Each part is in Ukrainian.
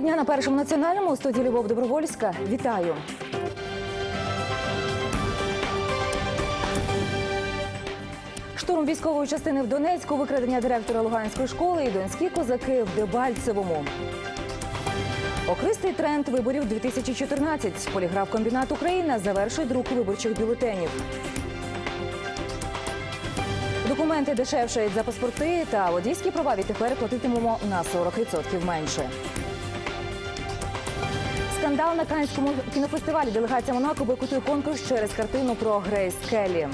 Підсумки дня на першому національному у студії Любов Добровольська. Вітаю. Штурм військової частини в Донецьку, викрадення директора Луганської школи і донські козаки в Дебальцевому. Окристий тренд виборів 2014. Поліграф комбінат Україна завершує друк виборчих бюлетенів. Документи дешевшають за паспорти та водійські права відтепер платитимемо на 40% менше. Скандал на Канському кінофестивалі. Делегація Монако бойкотує конкурс через картину про Грейс Келлі.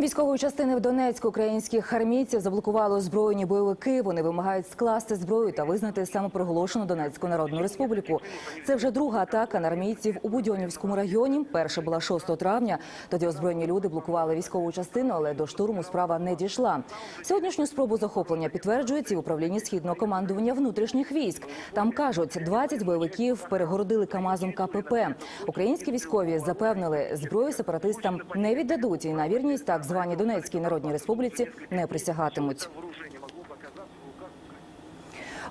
Військової частини в Донецьку українських армійців заблокували озброєні бойовики. Вони вимагають скласти зброю та визнати самопроголошену Донецьку Народну Республіку. Це вже друга атака на армійців у Будьонівському районі. Перша була 6 травня. Тоді озброєні люди блокували військову частину, але до штурму справа не дійшла. Сьогоднішню спробу захоплення підтверджують і в управлінні східного командування внутрішніх військ. Там кажуть, 20 бойовиків перегородили Камазом КПП. Українські військові запевнили, зброю сепаратистам не віддадуть і на вірність так званій Донецькій Народній Республіці не присягатимуть.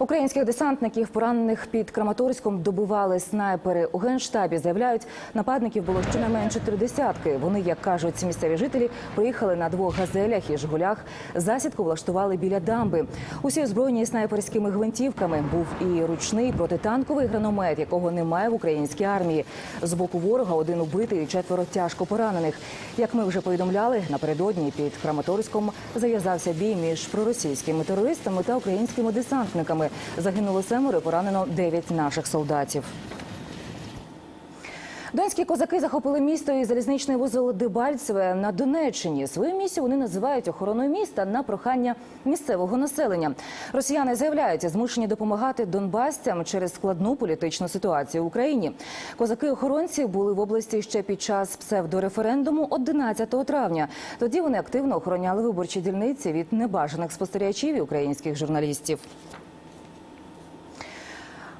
Українських десантників, поранених під Краматорськом, добивали снайпери. У генштабі заявляють, нападників було щонайменше три десятки. Вони, як кажуть місцеві жителі, приїхали на двох газелях і жгулях. Засідку влаштували біля дамби. Усі озброєні снайперськими гвинтівками. Був і ручний протитанковий граномет, якого немає в українській армії. З боку ворога один убитий і четверо тяжко поранених. Як ми вже повідомляли, напередодні під Краматорськом зав'язався бій між проросійськими терористами та українськими десантниками. Загинуло семеро, поранено дев'ять наших солдатів. Донські козаки захопили місто і залізничний вузол Дебальцеве на Донеччині. Свою місію вони називають охороною міста на прохання місцевого населення. Росіяни заявляють, змушені допомагати донбасцям через складну політичну ситуацію в Україні. Козаки-охоронці були в області ще під час псевдореферендуму 11 травня. Тоді вони активно охороняли виборчі дільниці від небажаних спостерігачів і українських журналістів.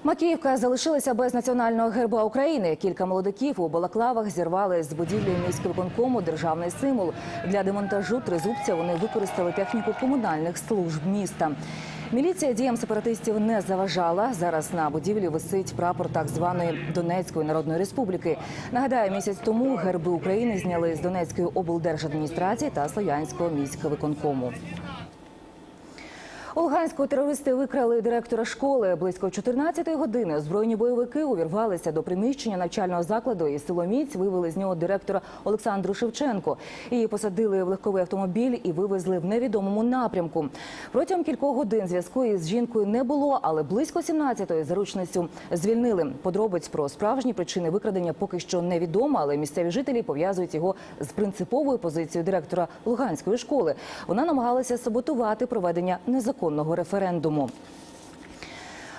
Макіївка залишилася без національного герба України. Кілька молодиків у балаклавах зірвали з будівлі міськвиконкому державний символ. Для демонтажу тризубця вони використали техніку комунальних служб міста. Міліція діям сепаратистів не заважала. Зараз на будівлі висить прапор так званої Донецької народної республіки. Нагадаю, місяць тому герби України зняли з Донецької облдержадміністрації та Слов'янського міськвиконкому. У Луганську терористи викрали директора школи. Близько 14-ї години озброєні бойовики увірвалися до приміщення навчального закладу і силоміць вивели з нього директора Олександру Шевченко. Її посадили в легковий автомобіль і вивезли в невідомому напрямку. Протягом кількох годин зв'язку із жінкою не було, але близько 17-ї заручницю звільнили. Подробиць про справжні причини викрадення поки що невідомо, але місцеві жителі пов'язують його з принциповою позицією директора Луганської школи. Вона намагалася саботувати проведення незаконного референдуму.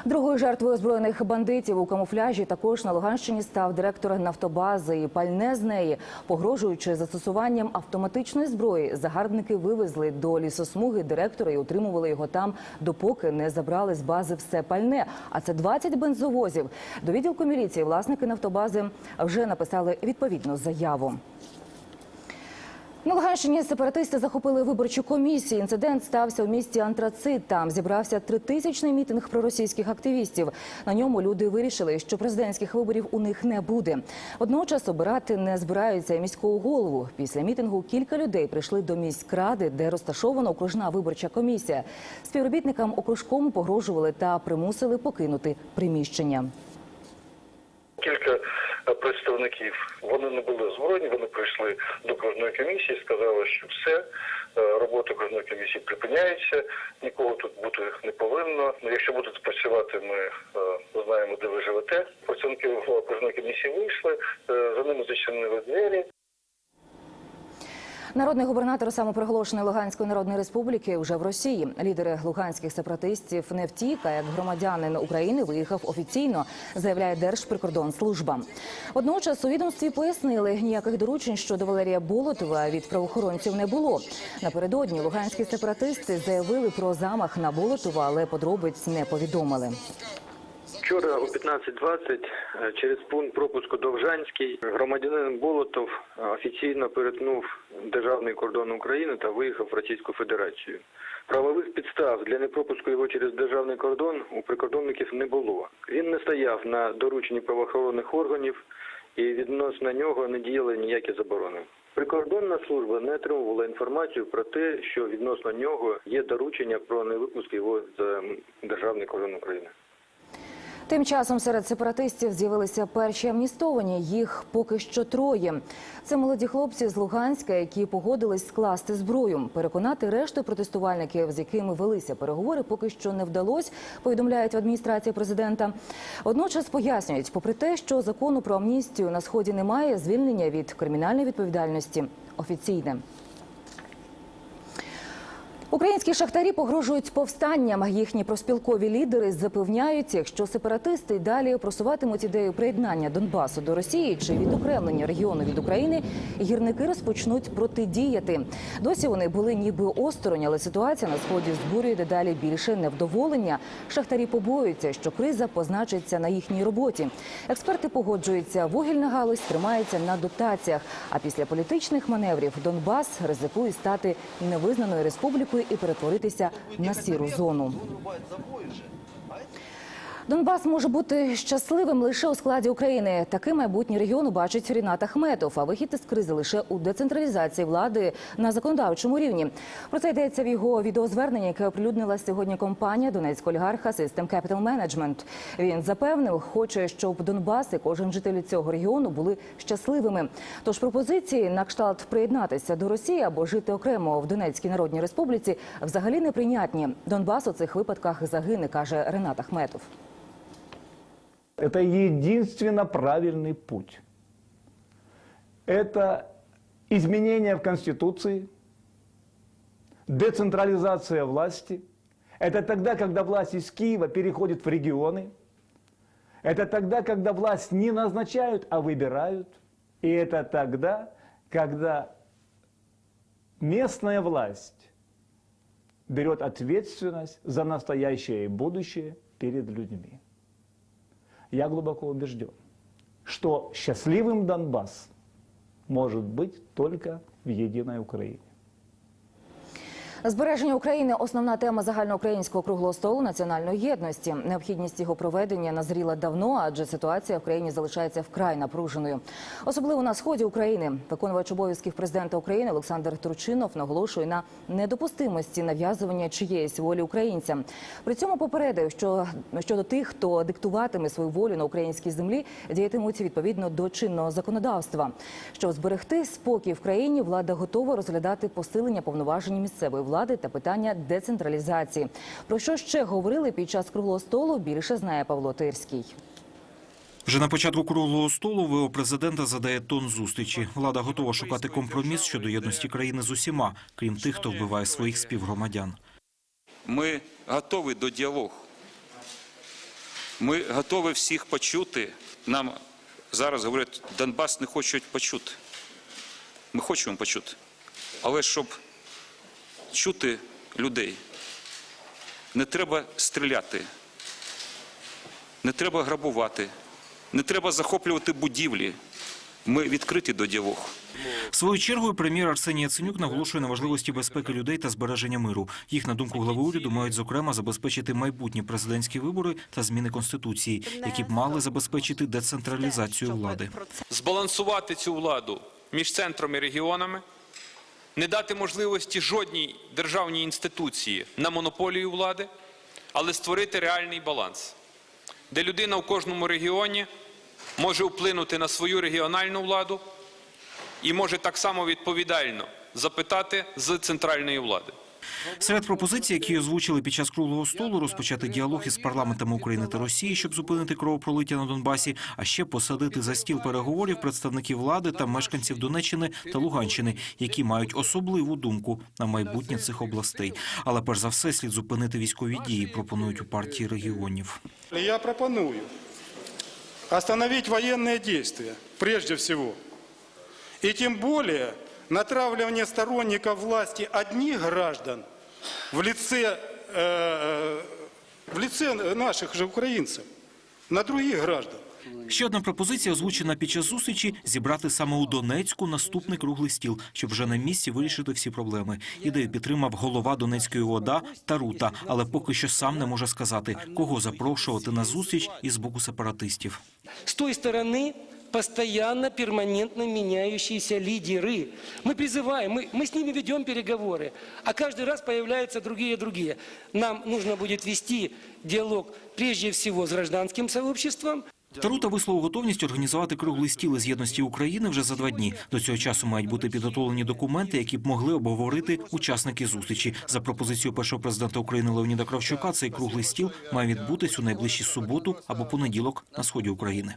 Другою жертвою озброєних бандитів у камуфляжі також на Луганщині став директор нафтобази і пальне з неї. Погрожуючи застосуванням автоматичної зброї, загарбники вивезли до лісосмуги директора і утримували його там, допоки не забрали з бази все пальне. А це 20 бензовозів. До відділку міліції власники нафтобази вже написали відповідну заяву. На Луганщині сепаратисти захопили виборчу комісію. Інцидент стався у місті Антрацит. Там зібрався тритисячний мітинг проросійських активістів. На ньому люди вирішили, що президентських виборів у них не буде. Водночас обирати не збираються міського голову. Після мітингу кілька людей прийшли до міськради, де розташована окружна виборча комісія. Співробітникам окружкому погрожували та примусили покинути приміщення. Кілька представників вони не були збройні. вони прийшли до кожної комісії, сказали, що все, е, робота кожної комісії припиняється, нікого тут бути не повинно. Ну, якщо будете працювати, ми е, знаємо, де ви живете. Працівники кожної комісії вийшли, е, за ними зачинили двері. Народний губернатор самопроголошеної Луганської народної республіки вже в Росії. Лідери луганських сепаратистів не втік, а як громадянин України виїхав офіційно, заявляє Держприкордонслужба. Водночас у відомстві пояснили, ніяких доручень щодо Валерія Болотова від правоохоронців не було. Напередодні луганські сепаратисти заявили про замах на Болотова, але подробиць не повідомили. Вчора о 15.20 е, через пункт пропуску Довжанський громадянин Болотов е, офіційно перетнув державний кордон України та виїхав в Російську Федерацію. Правових підстав для непропуску його через державний кордон у прикордонників не було. Він не стояв на дорученні правоохоронних органів і відносно нього не діяли ніякі заборони. Прикордонна служба не отримувала інформацію про те, що відносно нього є доручення про невипуск його з державний кордон України. Тим часом серед сепаратистів з'явилися перші амністовані. Їх поки що троє. Це молоді хлопці з Луганська, які погодились скласти зброю. Переконати решту протестувальників, з якими велися переговори, поки що не вдалося. Повідомляють в адміністрації президента. Водночас пояснюють, попри те, що закону про амністію на сході немає, звільнення від кримінальної відповідальності офіційне. Українські шахтарі погрожують повстанням. Їхні проспілкові лідери запевняють, якщо сепаратисти далі просуватимуть ідею приєднання Донбасу до Росії чи відокремлення регіону від України, гірники розпочнуть протидіяти. Досі вони були ніби осторонь, але ситуація на сході збурює дедалі більше невдоволення. Шахтарі побоюються, що криза позначиться на їхній роботі. Експерти погоджуються, вугільна галузь тримається на дотаціях. А після політичних маневрів Донбас ризикує стати невизнаною республікою і перетворитися на сіру зону. Донбас може бути щасливим лише у складі України. Такий майбутній регіон бачить Рінат Ахметов. А вихід із кризи лише у децентралізації влади на законодавчому рівні. Про це йдеться в його відеозверненні, яке оприлюднила сьогодні компанія Донецького олігарха System Capital Management. Він запевнив, хоче, щоб Донбас і кожен житель цього регіону були щасливими. Тож пропозиції на кшталт приєднатися до Росії або жити окремо в Донецькій Народній Республіці взагалі неприйнятні. Донбас у цих випадках загине, каже Ренат Ахметов. Это единственно правильный путь. Это изменения в Конституции, децентрализация власти. Это тогда, когда власть из Киева переходит в регионы. Это тогда, когда власть не назначают, а выбирают. И это тогда, когда местная власть берет ответственность за настоящее и будущее перед людьми. Я глубоко убежден, что счастливым Донбасс может быть только в единой Украине. Збереження України основна тема загальноукраїнського круглого столу національної єдності. Необхідність його проведення назріла давно, адже ситуація в країні залишається вкрай напруженою. Особливо на сході України. Виконувач обов'язків президента України Олександр Турчинов наголошує на недопустимості нав'язування чиєїсь волі українцям. При цьому попередив, що щодо тих, хто диктуватиме свою волю на українській землі, діятимуть відповідно до чинного законодавства. Щоб зберегти спокій в країні, влада готова розглядати посилення повноважень місцевої влади та питання децентралізації. Про що ще говорили під час круглого столу? Більше знає Павло Тирський. Вже на початку круглого столу ВО президента задає тон зустрічі. Влада готова шукати компроміс щодо єдності країни з усіма, крім тих, хто вбиває своїх співгромадян. Ми готові до діалогу. Ми готові всіх почути. Нам зараз говорять, Донбас не хочуть почути. Ми хочемо почути. Але щоб чути людей, не треба стріляти, не треба грабувати, не треба захоплювати будівлі. Ми відкриті до діалогу. Своєю чергою прем'єр Арсеній Яценюк наголошує на важливості безпеки людей та збереження миру. Їх, на думку глави уряду, мають зокрема забезпечити майбутні президентські вибори та зміни конституції, які б мали забезпечити децентралізацію влади. збалансувати цю владу між центром і регіонами, не дати можливості жодній державній інституції на монополію влади, але створити реальний баланс, де людина в кожному регіоні може вплинути на свою регіональну владу і може так само відповідально запитати з центральної влади. Серед пропозицій, які озвучили під час круглого столу, розпочати діалог із парламентами України та Росії, щоб зупинити кровопролиття на Донбасі, а ще посадити за стіл переговорів представників влади та мешканців Донеччини та Луганщини, які мають особливу думку на майбутнє цих областей. Але перш за все слід зупинити військові дії. Пропонують у партії регіонів. Я пропоную остановить военные действия, прежде всего. И тем более натравливание сторонников власти одних граждан в лице, э, в лице наших же украинцев. на других граждан. Ще одна пропозиція, озвучена під час зустрічі, зібрати саме у Донецьку наступний круглий стіл, щоб вже на місці вирішити всі проблеми. Ідею підтримав голова Донецької ОДА Тарута, але поки що сам не може сказати, кого запрошувати на зустріч із боку сепаратистів. С той стороны постоянно, перманентно меняющиеся лидеры. Мы призываем, мы, мы с ними ведем переговоры, а каждый раз появляются другие и другие. Нам нужно будет вести диалог прежде всего с гражданским сообществом, Тарута висловив готовність організувати круглий стіл із єдності України вже за два дні. До цього часу мають бути підготовлені документи, які б могли обговорити учасники зустрічі. За пропозицією першого президента України Леоніда Кравчука, цей круглий стіл має відбутись у найближчі суботу або понеділок на сході України.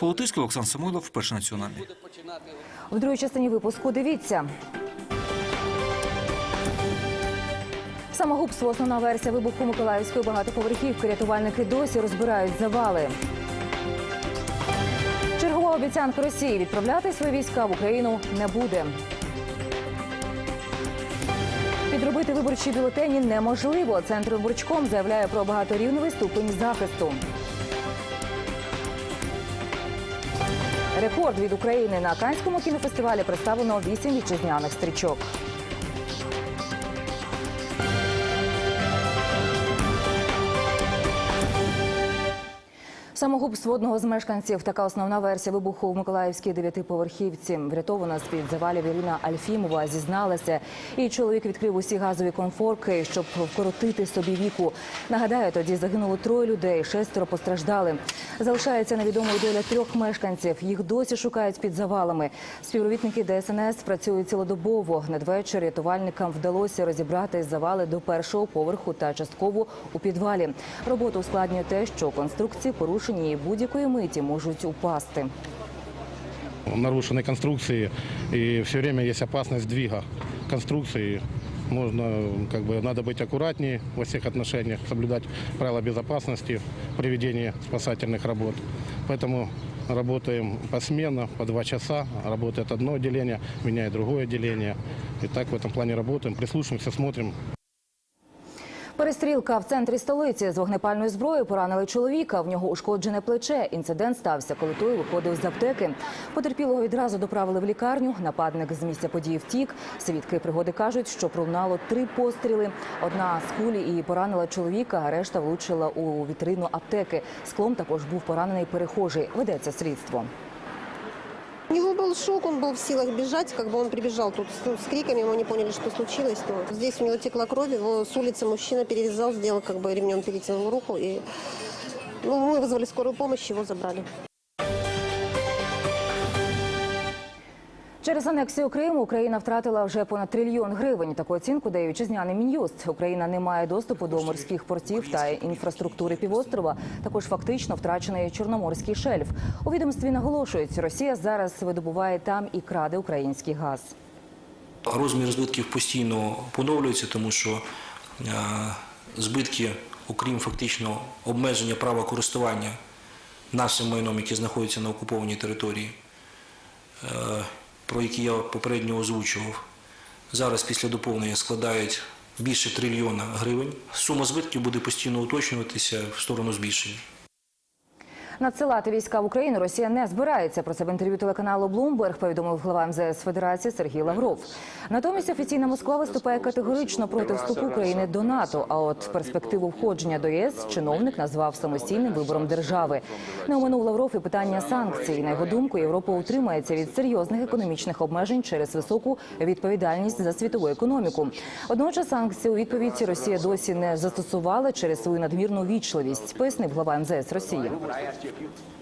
Полотиський Олександр Самойлов, перший національний. В другій частині випуску дивіться. Самогубство – основна версія вибуху Миколаївської багатоповерхівки. Рятувальники досі розбирають завали. Чергова обіцянка Росії відправляти свої війська в Україну не буде. Підробити виборчі бюлетені неможливо. Центр виборчком заявляє про багаторівневий ступень захисту. Рекорд від України на Канському кінофестивалі представлено вісім вітчизняних стрічок. Самогубство одного з мешканців така основна версія вибуху в Миколаївській дев'ятиповерхівці. Врятована з під завалів Ірина Альфімова зізналася. І чоловік відкрив усі газові конфорки, щоб вкоротити собі віку. Нагадаю, тоді загинуло троє людей, шестеро постраждали. Залишається невідомою доля трьох мешканців. Їх досі шукають під завалами. Співробітники ДСНС працюють цілодобово. Надвечір рятувальникам вдалося розібрати завали до першого поверху та частково у підвалі. Роботу ускладнює те, що конструкції порушені і будь-якої миті можуть упасти. нарушены конструкции, и все время есть опасность сдвига конструкции. Можно, как бы, надо быть аккуратнее во всех отношениях, соблюдать правила безопасности при ведении спасательных работ. Поэтому работаем посменно, по два часа. Работает одно отделение, меняет другое отделение. И так в этом плане работаем, прислушиваемся, смотрим. Перестрілка в центрі столиці з вогнепальною зброєю поранили чоловіка. В нього ушкоджене плече. Інцидент стався, коли той виходив з аптеки. Потерпілого відразу доправили в лікарню. Нападник з місця події втік. Свідки пригоди кажуть, що пролунало три постріли. Одна з кулі і поранила чоловіка, а решта влучила у вітрину аптеки. Склом також був поранений перехожий. Ведеться слідство У него был шок, он был в силах бежать, как бы он прибежал тут с, с криками, мы не поняли, что случилось. Но здесь у него текла кровь, его с улицы мужчина перевязал, сделал как бы ремнем, перетянул руку. И ну, мы вызвали скорую помощь, его забрали. Через анексію Криму Україна втратила вже понад трильйон гривень. Таку оцінку дає вітчизняний мін'юст. Україна не має доступу до морських портів та інфраструктури півострова. Також фактично втрачений чорноморський шельф. У відомстві наголошують, Росія зараз видобуває там і краде український газ. Розмір збитків постійно поновлюється, тому що е, збитки, окрім фактично обмеження права користування нашим майном, яке знаходиться на окупованій території, е, про які я попередньо озвучував, зараз після доповнення складають більше трильйона гривень. Сума збитків буде постійно уточнюватися в сторону збільшення. Надсилати війська в Україну Росія не збирається. Про це в інтерв'ю телеканалу Bloomberg повідомив глава МЗС Федерації Сергій Лавров. Натомість офіційна Москва виступає категорично проти вступу України до НАТО. А от перспективу входження до ЄС чиновник назвав самостійним вибором держави. Не оминув Лавров і питання санкцій. На його думку, Європа утримається від серйозних економічних обмежень через високу відповідальність за світову економіку. Одночас санкції у відповідь Росія досі не застосувала через свою надмірну вічливість. Пояснив глава МЗС Росії. Thank you.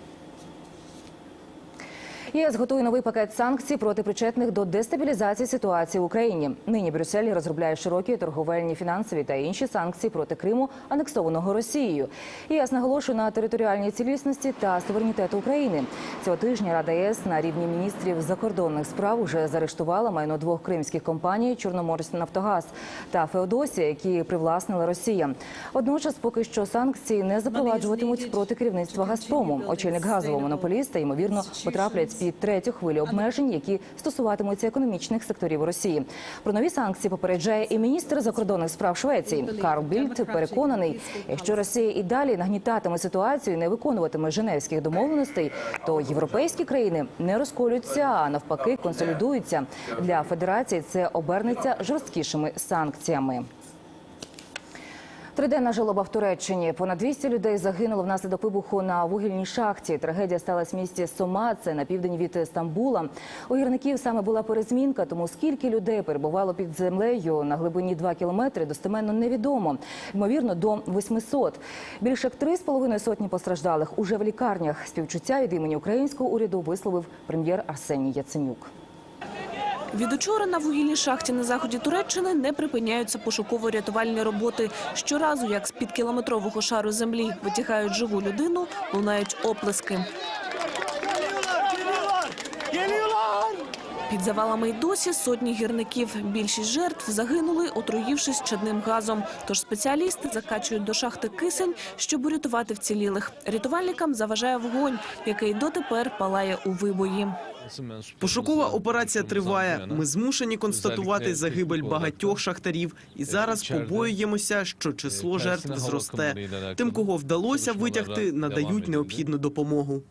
ЄС готує новий пакет санкцій проти причетних до дестабілізації ситуації в Україні. Нині Брюссель розробляє широкі торговельні, фінансові та інші санкції проти Криму, анексованого Росією. ЄС наголошує на територіальній цілісності та суверенітету України. Цього тижня Рада ЄС на рівні міністрів закордонних справ уже заарештувала майно двох кримських компаній Чорноморськ Нафтогаз та Феодосія, які привласнила Росія. Водночас, поки що санкції не запроваджуватимуть проти керівництва Газпрому. Очільник газового монополіста ймовірно потраплять під третю хвилю обмежень, які стосуватимуться економічних секторів Росії. Про нові санкції попереджає і міністр закордонних справ Швеції Карл Більд. Переконаний, якщо Росія і далі нагнітатиме ситуацію і не виконуватиме женевських домовленостей, то європейські країни не розколюються, а навпаки консолідуються. Для федерації це обернеться жорсткішими санкціями. Триденна жалоба в Туреччині. Понад 200 людей загинуло внаслідок вибуху на вугільній шахті. Трагедія сталася в місті Сома, це на південь від Стамбула. У гірників саме була перезмінка, тому скільки людей перебувало під землею на глибині 2 кілометри, достеменно невідомо. Ймовірно, до 800. Більше як 3,5 сотні постраждалих уже в лікарнях. Співчуття від імені українського уряду висловив прем'єр Арсеній Яценюк. Від учора на вугільній шахті на заході Туреччини не припиняються пошуково-рятувальні роботи. Щоразу, як з-під кілометрового шару землі витягають живу людину, лунають оплески. Під завалами й досі сотні гірників. Більшість жертв загинули, отруївшись чадним газом. Тож спеціалісти закачують до шахти кисень, щоб урятувати вцілілих. Рятувальникам заважає вогонь, який дотепер палає у вибої. Пошукова операція триває. Ми змушені констатувати загибель багатьох шахтарів, і зараз побоюємося, що число жертв зросте. Тим, кого вдалося витягти, надають необхідну допомогу.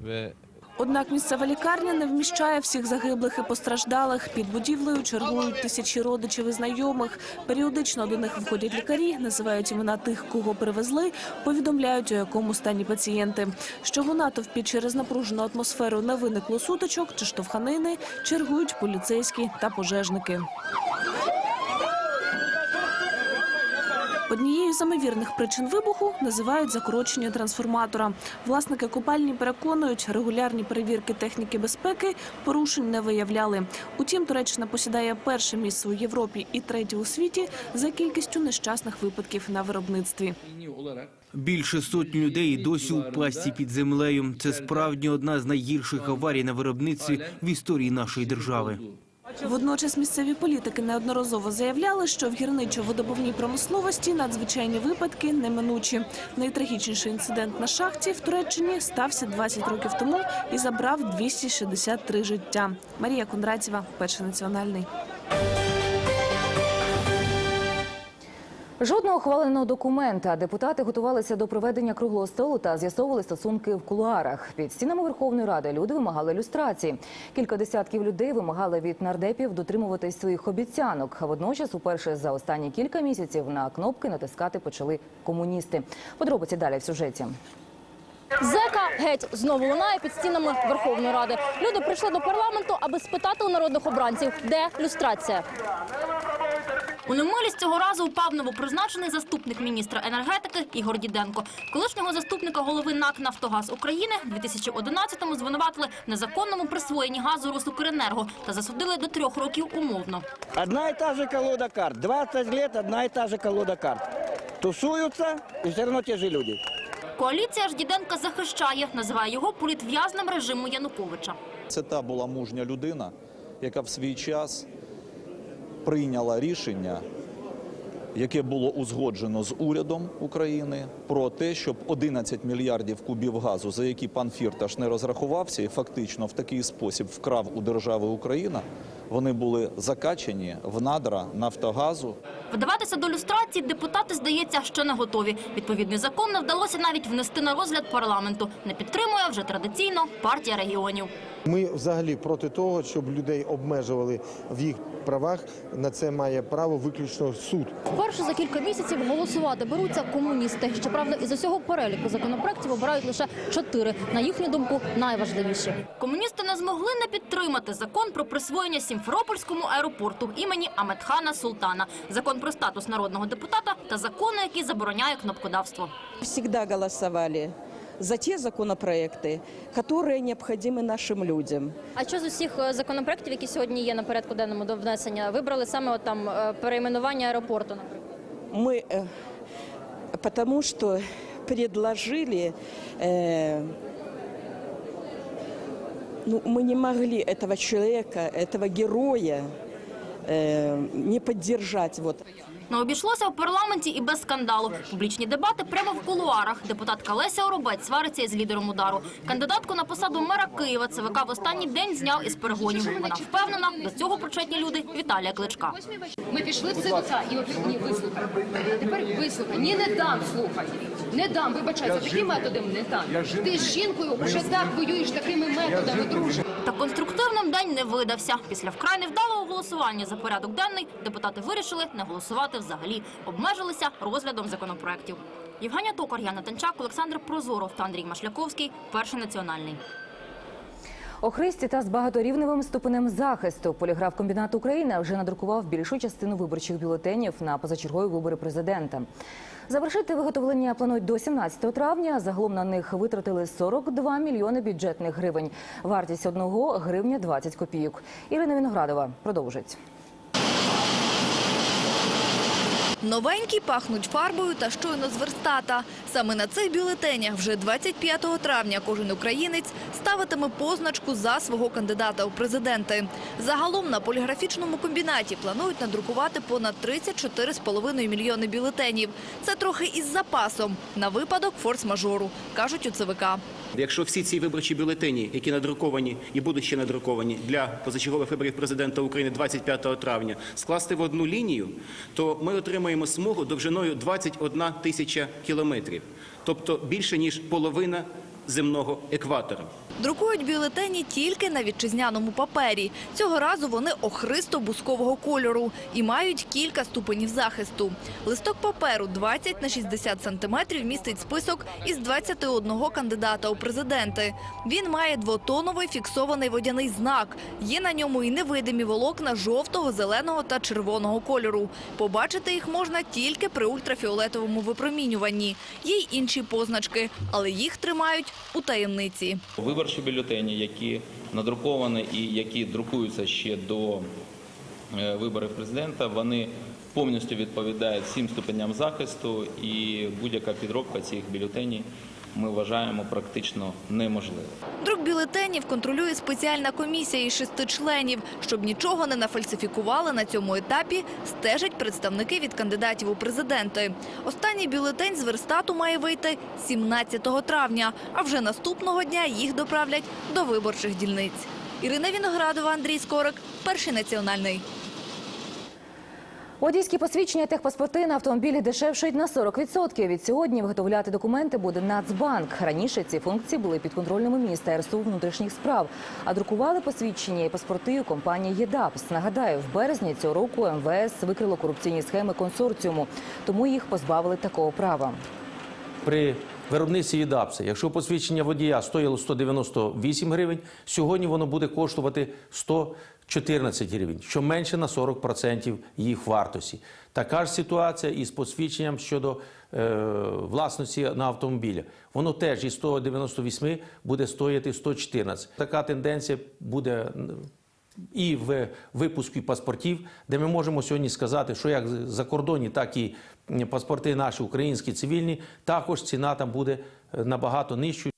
Однак місцева лікарня не вміщає всіх загиблих і постраждалих. Під будівлею чергують тисячі родичів і знайомих. Періодично до них входять лікарі, називають імена тих, кого привезли, повідомляють, у якому стані пацієнти. Щоб у натовпі через напружену атмосферу не виникло сутичок чи штовханини, чергують поліцейські та пожежники. Однією з ймовірних причин вибуху називають закорочення трансформатора. Власники копальні переконують, регулярні перевірки техніки безпеки порушень не виявляли. Утім, Туреччина посідає перше місце у Європі і третє у світі за кількістю нещасних випадків на виробництві. Більше сотні людей досі у пасті під землею. Це справді одна з найгірших аварій на виробництві в історії нашої держави. Водночас місцеві політики неодноразово заявляли, що в гірничо-видобувній промисловості надзвичайні випадки неминучі. Найтрагічніший інцидент на шахті в Туреччині стався 20 років тому і забрав 263 життя. Марія Кондратєва, перший національний. Жодного ухваленого документа. Депутати готувалися до проведення круглого столу та з'ясовували стосунки в кулуарах. Під стінами Верховної Ради люди вимагали люстрації. Кілька десятків людей вимагали від нардепів дотримуватись своїх обіцянок. Водночас, уперше за останні кілька місяців, на кнопки натискати почали комуністи. Подробиці далі в сюжеті. Зека геть знову лунає під стінами Верховної Ради. Люди прийшли до парламенту, аби спитати у народних обранців, де люстрація. У немилість цього разу упав новопризначений заступник міністра енергетики Ігор Діденко. Колишнього заступника голови НАК «Нафтогаз України» в 2011-му звинуватили в незаконному присвоєнні газу «Росукренерго» та засудили до трьох років умовно. Одна и та же колода карт. 20 лет одна и та же колода карт. Тусуются, и все равно те же люди. Коаліція ж Діденка захищає, називає його політв'язнем режиму Януковича. Це та була мужня людина, яка в свій час прийняла рішення, яке було узгоджено з урядом України, про те, щоб 11 мільярдів кубів газу, за які пан Фірташ не розрахувався, і фактично в такий спосіб вкрав у держави Україна, вони були закачені в надра Нафтогазу. Вдаватися до люстрації депутати, здається, що не готові. Відповідний закон не вдалося навіть внести на розгляд парламенту. Не підтримує вже традиційно партія регіонів. Ми взагалі проти того, щоб людей обмежували в їх правах. На це має право виключно суд. Вперше за кілька місяців голосувати беруться комуністи. Щоправда, із усього переліку законопроєктів обирають лише чотири. На їхню думку, найважливіші. Комуністи не змогли не підтримати закон про присвоєння Сімферопольському аеропорту імені Аметхана Султана, закон про статус народного депутата та закони, який забороняє кнопкодавство. Всегда голосовали за те законопроекты, которые необходимы нашим людям. А що з усіх е, законопроєктів, які сьогодні є на порядку денному до внесення, вибрали саме от там е, перейменування аеропорту, наприклад? Мы, э, потому что предложили, э, ну, мы не могли этого человека, этого героя э, не поддержать. Вот. Не обійшлося в парламенті і без скандалу. Публічні дебати прямо в кулуарах. Депутатка Леся Оробець свариться із лідером удару. Кандидатку на посаду мера Києва ЦВК в останній день зняв із перегонів. Вона впевнена, до цього причетні люди Віталія Кличка. Ми пішли в ЦВК і от ні, вислухай. Тепер вислухай. Ні, не дам, слухай. Не дам, вибачай, за такі методи не дам. Ти з жінкою уже так воюєш такими методами, друже. Та конструктивним день не видався. Після вкрай невдалого голосування за порядок денний депутати вирішили не голосувати взагалі. Обмежилися розглядом законопроєктів. Євгенія Токар, Яна Танчак, Олександр Прозоров та Андрій Машляковський. Перший національний. Охристі та з багаторівневим ступенем захисту поліграф комбінат України вже надрукував більшу частину виборчих бюлетенів на позачергові вибори президента. Завершити виготовлення планують до 17 травня. Загалом на них витратили 42 мільйони бюджетних гривень. Вартість одного гривня 20 копійок. Ірина Віноградова продовжить. Новенькі пахнуть фарбою та щойно з верстата. Саме на цих бюлетенях вже 25 травня кожен українець ставитиме позначку за свого кандидата у президенти. Загалом на поліграфічному комбінаті планують надрукувати понад 34,5 мільйони бюлетенів. Це трохи із запасом на випадок форс-мажору, кажуть у ЦВК. Якщо всі ці виборчі бюлетені, які надруковані і будуть ще надруковані для позачергових виборів президента України 25 травня, скласти в одну лінію, то ми отримаємо смугу довжиною 21 тисяча кілометрів, тобто більше ніж половина земного екватора. Друкують бюлетені тільки на вітчизняному папері. Цього разу вони охристо-бускового кольору і мають кілька ступенів захисту. Листок паперу 20 на 60 сантиметрів містить список із 21 кандидата у президенти. Він має двотоновий фіксований водяний знак. Є на ньому і невидимі волокна жовтого, зеленого та червоного кольору. Побачити їх можна тільки при ультрафіолетовому випромінюванні. Є й інші позначки, але їх тримають у таємниці. Виборчі бюлетені, які надруковані і які друкуються ще до е, виборів президента, вони повністю відповідають всім ступеням захисту, і будь-яка підробка цих бюлетенів ми вважаємо практично неможливою. Друк бюлетенів контролює спеціальна комісія із шести членів. Щоб нічого не нафальсифікували на цьому етапі, стежать представники від кандидатів у президенти. Останній бюлетень з верстату має вийти 17 травня, а вже наступного дня їх доправлять до виборчих дільниць. Ірина Віноградова, Андрій Скорик, Перший національний. Водійські посвідчення техпаспорти на автомобілі дешевшають на 40%. Від сьогодні виготовляти документи буде Нацбанк. Раніше ці функції були підконтрольними Міністерству внутрішніх справ. А друкували посвідчення і паспорти у компанії ЄДАПС. Нагадаю, в березні цього року МВС викрило корупційні схеми консорціуму, тому їх позбавили такого права. при виробництві ЄДАПСа, якщо посвідчення водія стоїло 198 гривень, сьогодні воно буде коштувати 114 гривень, що менше на 40% їх вартості. Така ж ситуація і з посвідченням щодо е, власності на автомобіля. Воно теж із 198 буде стояти 114. Така тенденція буде і в випуску паспортів, де ми можемо сьогодні сказати, що як закордонні, так і паспорти наші українські цивільні, також ціна там буде е, набагато нижчою.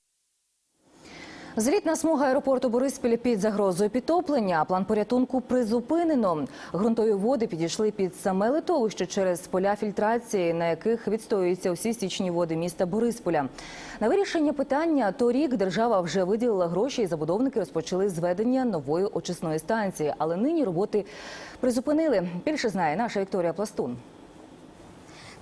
Злітна смуга аеропорту Бориспіль під загрозою підтоплення. План порятунку призупинено. Грунтові води підійшли під саме литовище через поля фільтрації, на яких відстоюються усі стічні води міста Борисполя. На вирішення питання торік держава вже виділила гроші, і забудовники розпочали зведення нової очисної станції. Але нині роботи призупинили. Більше знає наша Вікторія Пластун.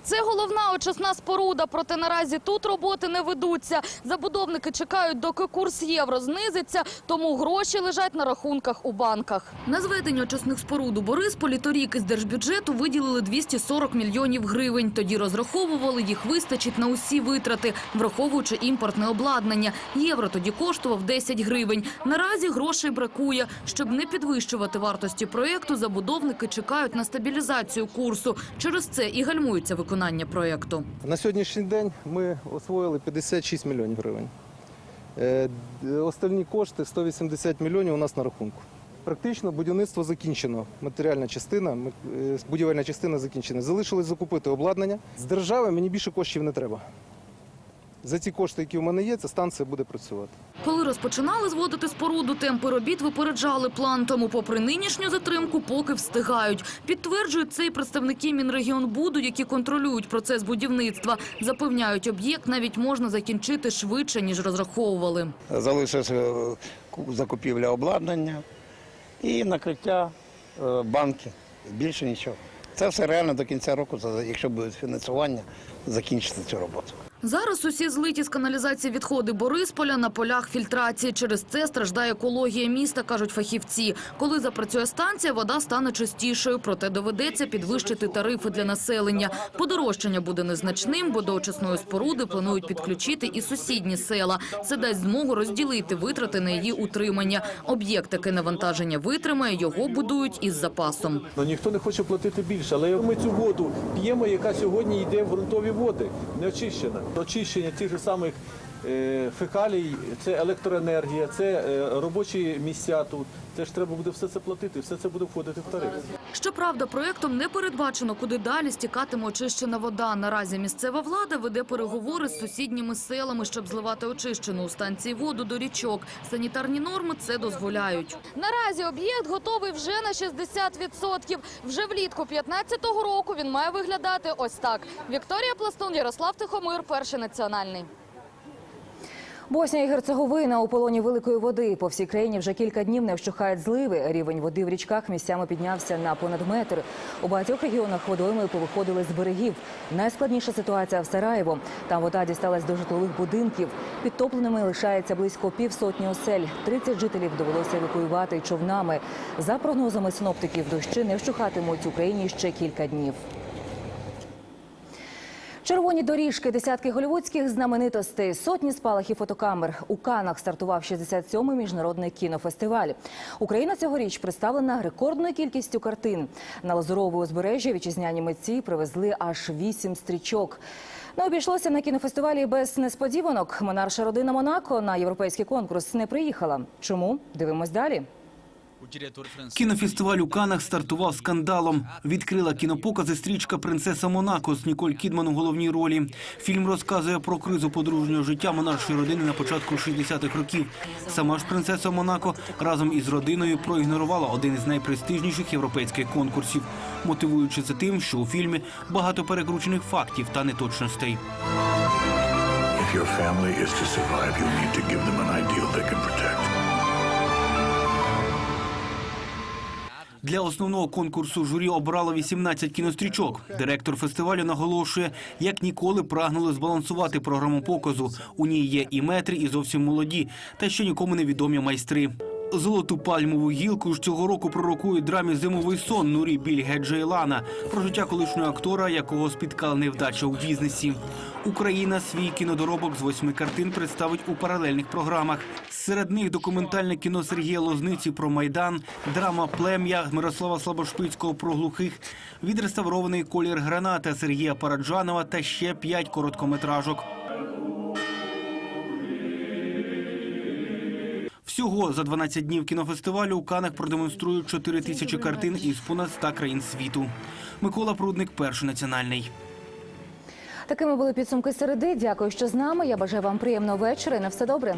Це головна очисна споруда, проте наразі тут роботи не ведуться. Забудовники чекають, доки курс євро знизиться, тому гроші лежать на рахунках у банках. На зведення очисних споруд у Борисполі торік із держбюджету виділили 240 мільйонів гривень. Тоді розраховували, їх вистачить на усі витрати, враховуючи імпортне обладнання. Євро тоді коштував 10 гривень. Наразі грошей бракує. Щоб не підвищувати вартості проєкту, забудовники чекають на стабілізацію курсу. Через це і гальмується виконання проєкту. На сьогоднішній день ми освоїли 56 мільйонів гривень. Останні Остальні кошти 180 мільйонів у нас на рахунку. Практично будівництво закінчено. Матеріальна частина, е, будівельна частина закінчена. Залишилось закупити обладнання. З держави мені більше коштів не треба. За ті кошти, які в мене є, ця станція буде працювати. Коли розпочинали зводити споруду, темпи робіт випереджали план. Тому, попри нинішню затримку, поки встигають. Підтверджують це і представники Мінрегіонбуду, які контролюють процес будівництва. Запевняють, об'єкт навіть можна закінчити швидше, ніж розраховували. Залишилася е, закупівля обладнання і накриття е, банки. Більше нічого. Це все реально до кінця року, за- якщо буде фінансування, закінчити цю роботу. Зараз усі злиті з каналізації відходи Борисполя на полях фільтрації. Через це страждає екологія міста, кажуть фахівці. Коли запрацює станція, вода стане чистішою, проте доведеться підвищити тарифи для населення. Подорожчання буде незначним, бо до очисної споруди планують підключити і сусідні села. Це дасть змогу розділити витрати на її утримання. Об'єкт таке навантаження витримає, його будують із запасом. Ну, ніхто не хоче платити більше, але ми цю воду п'ємо, яка сьогодні йде в ґрунтові води, не очищена. Очищення тих же самих фекалій, це електроенергія, це е, робочі місця тут. Це ж треба буде все це платити, все це буде входити в тариф. Щоправда, проєктом не передбачено, куди далі стікатиме очищена вода. Наразі місцева влада веде переговори з сусідніми селами, щоб зливати очищену у станції воду до річок. Санітарні норми це дозволяють. Наразі об'єкт готовий вже на 60%. Вже влітку 15-го року він має виглядати ось так. Вікторія Пластун, Ярослав Тихомир, перший національний. Боснія і Герцеговина у полоні великої води. По всій країні вже кілька днів не вщухають зливи. Рівень води в річках місцями піднявся на понад метр. У багатьох регіонах водойми повиходили з берегів. Найскладніша ситуація в Сараєво. Там вода дісталась до житлових будинків. Підтопленими лишається близько півсотні осель. 30 жителів довелося евакуювати човнами. За прогнозами синоптиків, дощі не вщухатимуть Україні ще кілька днів. Червоні доріжки, десятки голівудських знаменитостей, сотні спалахів фотокамер. У Канах стартував 67-й міжнародний кінофестиваль. Україна цьогоріч представлена рекордною кількістю картин. На Лазурове узбережжя вітчизняні митці привезли аж вісім стрічок. Не обійшлося на кінофестивалі без несподіванок. Монарша родина Монако на європейський конкурс не приїхала. Чому? Дивимось далі. Кінофестиваль у Канах стартував скандалом. Відкрила кінопокази стрічка «Принцеса Монако» з Ніколь Кідман у головній ролі. Фільм розказує про кризу подружнього життя монаршої родини на початку 60-х років. Сама ж принцеса Монако разом із родиною проігнорувала один із найпрестижніших європейських конкурсів, мотивуючи це тим, що у фільмі багато перекручених фактів та неточностей. If your family is to survive, you need to give them an ideal. Для основного конкурсу журі обрало 18 кінострічок. Директор фестивалю наголошує, як ніколи прагнули збалансувати програму показу. У ній є і метри, і зовсім молоді, та ще нікому невідомі майстри. Золоту пальмову гілку ж цього року пророкує драмі Зимовий сон Нурі Більге Джейлана про життя колишнього актора, якого спіткала невдача у бізнесі. Україна свій кінодоробок з восьми картин представить у паралельних програмах. Серед них документальне кіно Сергія Лозниці про майдан, драма Плем'я Мирослава Слабошпицького про глухих, відреставрований колір граната Сергія Параджанова та ще п'ять короткометражок. Всього за 12 днів кінофестивалю у Канах продемонструють 4 тисячі картин із понад 100 країн світу. Микола Прудник, перший національний. Такими були підсумки середи. Дякую, що з нами. Я бажаю вам приємного вечора і на все добре.